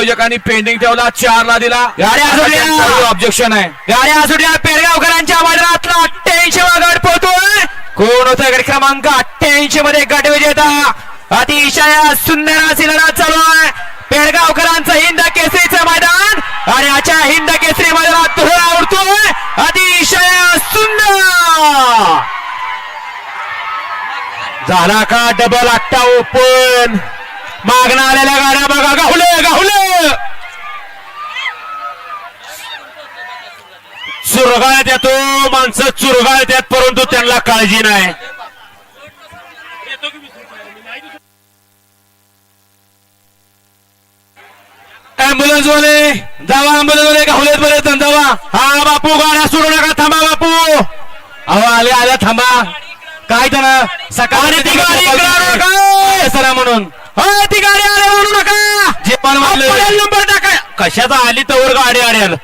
आयोजकांनी पेंडिंग ठेवला चार ला दिला. गाड्या सुटल्या. ऑब्जेक्शन आहे गाड्या सुटल्या पेडगावकरांच्या मैदानातला अठ्ठ्याऐंशी वा गट पोहतोय कोण होतं गट क्रमांक अठ्ठ्याऐंशी मध्ये गट विजेता? अतिशय सुंदर अशी लढत चालू आहे. पेडगावकरांचं हिंद केसरीचं मैदान आणि आजच्या हिंद केसरी मैदानात धुळा उडतोय. अतिशय सुंदर! झाला का डबल आट्टा ओपन मागणं आलेल्या गाड्या बघा. गाहुले गाहुले! चुरगाळ्यात येतो माणसं चुरगाळ्यात येत परंतु त्यांना काळजी नाही. अँब्युलन्स वाले जावा अँब्युलन्स वाले गाहुलेत बरे जावा. हा बापू गाड्या सोडू नका थांबा बापू. अहो आले आल्या थांबा. काय त्यानं? सकाळी ती गाडी इकडे आणू नका. सरा म्हणून. हो ती गाडी आल्या म्हणू नका. जे पण नंबर टाका कशाचा आली तवर गाडी आड्याल